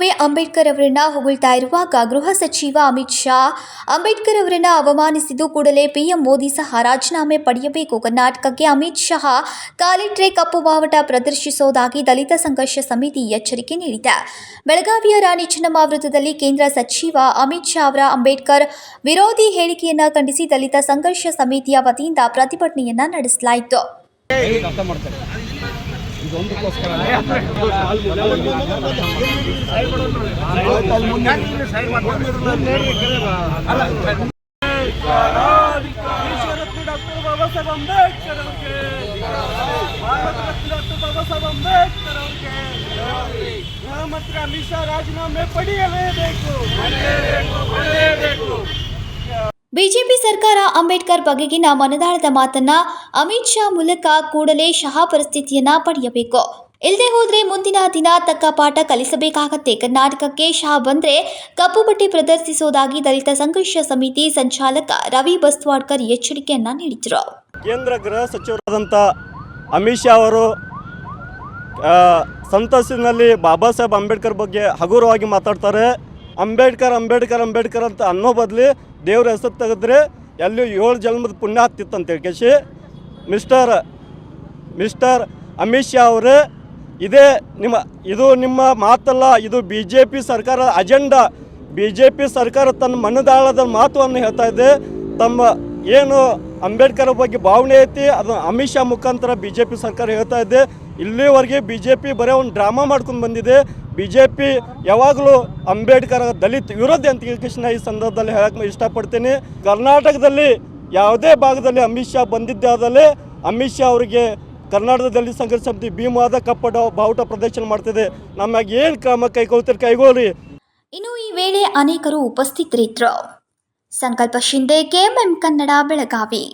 ನಡುವೆ ಅಂಬೇಡ್ಕರ್ ಅವರನ್ನ ಹೊಗಳ್ತಾ ಇರುವಾಗ ಗೃಹ ಸಚಿವ ಅಮಿತ್ ಶಾ ಅಂಬೇಡ್ಕರ್ ಅವರನ್ನ ಅವಮಾನಿಸಿದ್ದು ಕೂಡಲೇ ಪಿಎಂ ಮೋದಿ ಸಹ ರಾಜೀನಾಮೆ ಪಡೆಯಬೇಕು. ಕರ್ನಾಟಕಕ್ಕೆ ಅಮಿತ್ ಶಾ ಕಾಲಿಟ್ರೆ ಕಪ್ಪು ಬಾವಟ ಪ್ರದರ್ಶಿಸೋದಾಗಿ ದಲಿತ ಸಂಘರ್ಷ ಸಮಿತಿ ಎಚ್ಚರಿಕೆ ನೀಡಿದೆ. ಬೆಳಗಾವಿಯ ರಾಣಿ ಚೆನ್ನಮ್ಮ ವೃತ್ತದಲ್ಲಿ ಕೇಂದ್ರ ಸಚಿವ ಅಮಿತ್ ಶಾ ಅವರ ಅಂಬೇಡ್ಕರ್ ವಿರೋಧಿ ಹೇಳಿಕೆಯನ್ನ ಖಂಡಿಸಿ ದಲಿತ ಸಂಘರ್ಷ ಸಮಿತಿಯ ವತಿಯಿಂದ ಪ್ರತಿಭಟನೆಯನ್ನ ನಡೆಸಲಾಯಿತು. ಇದೊಂದಕ್ಕೋಸ್ಕರ ಡಾಕ್ಟರ್ ಬಾಬಾ ಸಾಹೇಬ್ ಅಂಬೇಡ್ಕರ್ ಅವ್ರಿಗೆ ಭಾರತ ಡಾಕ್ಟರ್ ಬಾಬಾ ಅಮಿತ್ ಶಾ ರಾಜೀನಾಮೆ ಪಡೆಯಲೇಬೇಕು. ಬಿಜೆಪಿ ಸರ್ಕಾರ ಅಂಬೇಡ್ಕರ್ ಬಗೆಗಿನ ಮನದಾಳದ ಮಾತನ್ನ ಅಮಿತ್ ಶಾ ಮೂಲಕ ಕೂಡಲೇ ಶಹ ಪರಿಸ್ಥಿತಿಯನ್ನ ಪಡೆಯಬೇಕು. ಇಲ್ಲದೆ ಹೋದ್ರೆ ಮುಂದಿನ ದಿನ ತಕ್ಕ ಪಾಠ ಕಲಿಸಬೇಕಾಗತ್ತೆ. ಕರ್ನಾಟಕಕ್ಕೆ ಶಾ ಬಂದ್ರೆ ಕಪ್ಪು ಬಟ್ಟೆ ಪ್ರದರ್ಶಿಸೋದಾಗಿ ದಲಿತ ಸಂಘರ್ಷ ಸಮಿತಿ ಸಂಚಾಲಕ ರವಿ ಬಸ್ವಾಡ್ಕರ್ ಎಚ್ಚರಿಕೆಯನ್ನ ನೀಡಿದರು. ಕೇಂದ್ರ ಗೃಹ ಸಚಿವರಾದಂಥ ಅಮಿತ್ ಶಾ ಅವರು ಸಂತಸಿನಲ್ಲಿ ಬಾಬಾ ಸಾಹೇಬ್ ಅಂಬೇಡ್ಕರ್ ಬಗ್ಗೆ ಹಗುರವಾಗಿ ಮಾತಾಡ್ತಾರೆ. ಅಂಬೇಡ್ಕರ್ ಅಂಬೇಡ್ಕರ್ ಅಂಬೇಡ್ಕರ್ ಅಂತ ಅನ್ನೋ ಬದಲಿ ದೇವ್ರ ಹೆಸರು ತೆಗೆದ್ರೆ ಎಲ್ಲಿಯೂ ಏಳು ಜನ್ಮದ ಪುಣ್ಯ ಆಗ್ತಿತ್ತಂತ ಹೇಳ್ಕೇಶಿ ಕೇಶಿ, ಮಿಸ್ಟರ್ ಮಿಸ್ಟರ್ ಅಮಿತ್ ಶಾ ಅವರೇ, ಇದೇ ನಿಮ್ಮ, ಇದು ನಿಮ್ಮ ಮಾತಲ್ಲ, ಇದು ಬಿ ಜೆ ಪಿ ಸರ್ಕಾರ ಅಜೆಂಡಾ. ಬಿ ಜೆ ಪಿ ಸರ್ಕಾರ ತನ್ನ ಮನದಾಳದ ಮಾತುವನ್ನು ಹೇಳ್ತಾ ಇದೆ. ತಮ್ಮ ಏನು ಅಂಬೇಡ್ಕರ್ ಬಗ್ಗೆ ಭಾವನೆ ಐತಿ ಅದು ಅಮಿತ್ ಶಾ ಮುಖಾಂತರ ಬಿ ಜೆ ಪಿ ಸರ್ಕಾರ ಹೇಳ್ತಾ ಇದೆ. ಇಲ್ಲಿವರೆಗೆ ಬಿ ಜೆ ಪಿ ಬರೀ ಒಂದು ಡ್ರಾಮಾ ಮಾಡ್ಕೊಂಡು ಬಂದಿದೆ. ಬಿ ಜೆ ಪಿ ಯಾವಾಗಲೂ ಅಂಬೇಡ್ಕರ್ ದಲಿತ ವಿರೋಧಿ ಅಂತ ಕೃಷ್ಣ ಈ ಸಂದರ್ಭದಲ್ಲಿ ಹೇಳಕ್ಕೆ ಇಷ್ಟಪಡ್ತೀನಿ. ಕರ್ನಾಟಕದಲ್ಲಿ ಯಾವುದೇ ಭಾಗದಲ್ಲಿ ಅಮಿತ್ ಶಾ ಬಂದಿದ್ದಾದಲ್ಲಿ ಅಮಿತ್ ಶಾ ಅವರಿಗೆ ಕರ್ನಾಟಕದಲ್ಲಿ ಸಂಘರ್ಷ ಸಮಿತಿ ಭೀಮವಾದ ಕಪ್ಪಡ ಬಾವುಟ ಪ್ರದರ್ಶನ ಮಾಡ್ತಿದೆ. ನಮಗೆ ಏನು ಕ್ರಮ ಕೈಗೊಳ್ತಾರೆ ಕೈಗೊಳ್ಳಿ. ಇನ್ನು ಈ ವೇಳೆ ಅನೇಕರು ಉಪಸ್ಥಿತರಿದ್ದರು ಸಂಕಲ್ಪ ಶಿಂದೆ, ಕೆಎಂಎಂ ಕನ್ನಡ, ಬೆಳಗಾವಿ.